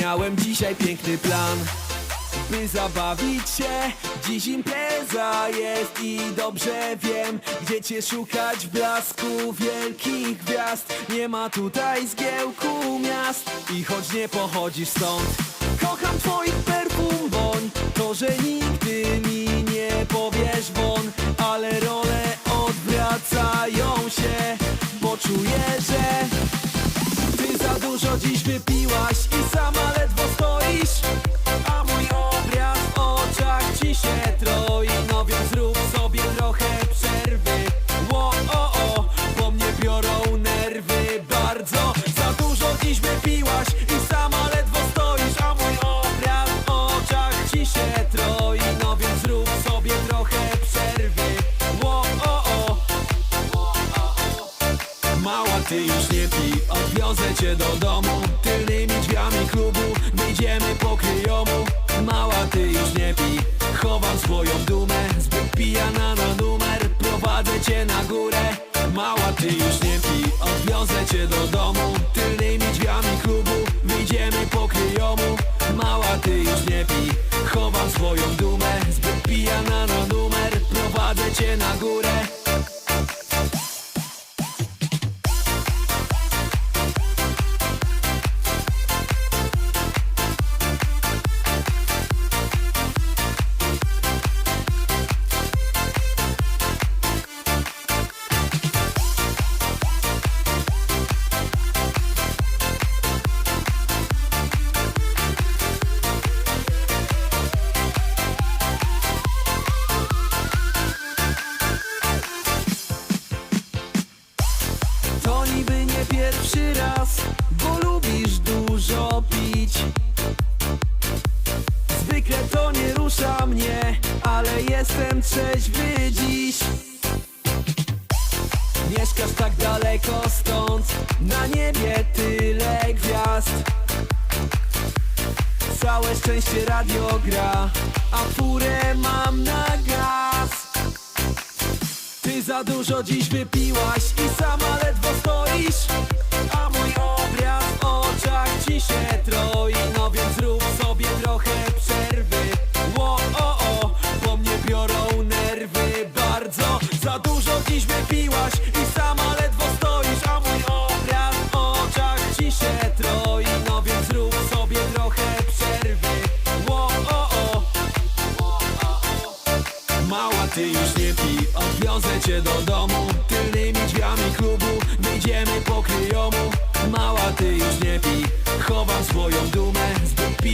Miałem dzisiaj piękny plan by zabawić się. Dziś impreza jest i dobrze wiem Gdzie cię szukać w blasku wielkich gwiazd. Nie ma tutaj zgiełku miast I choć nie pochodzisz stąd. Kocham twoich perfum woń. To, że nigdy mi nie powiesz won Ale role odwracają się Bo czuję, że ty za dużo dziś wypiłaś ty już nie pij, odwiozę cię do domu. Tylnymi drzwiami klubu, wyjdziemy po kryjomu. Mała, ty już nie pij, chowam swoją dumę. Zbyt pijana na numer, prowadzę cię na górę. Mała, ty już nie pij, odwiozę cię do domu. Tylnymi drzwiami klubu, wyjdziemy po kryjomu. Mała, ty już nie pij, chowam swoją dumę pierwszy raz, bo lubisz dużo pić. Zwykle to nie rusza mnie, ale jestem trzeźwy dziś. Mieszkasz tak daleko stąd, na niebie tyle gwiazd. Całe szczęście radio gra, a furę mam na gaz ty za dużo dziś wypiłaś i sama ledwo stoisz. A mój obraz w oczach ci się troi. No więc zrób sobie trochę przerwy. Ło, o, o, bo mnie biorą nerwy. Bardzo Za dużo dziś wypiłaś i sama ledwo stoisz. A mój obraz w oczach ci się troi. No więc zrób sobie trochę przerwy. Ło, o, o, Mała, ty już nie pij, odwiozę cię do domu Tylnymi drzwiami klubu, wyjdziemy po kryjomu. Mała, ty już nie pij, chowam swoją dumę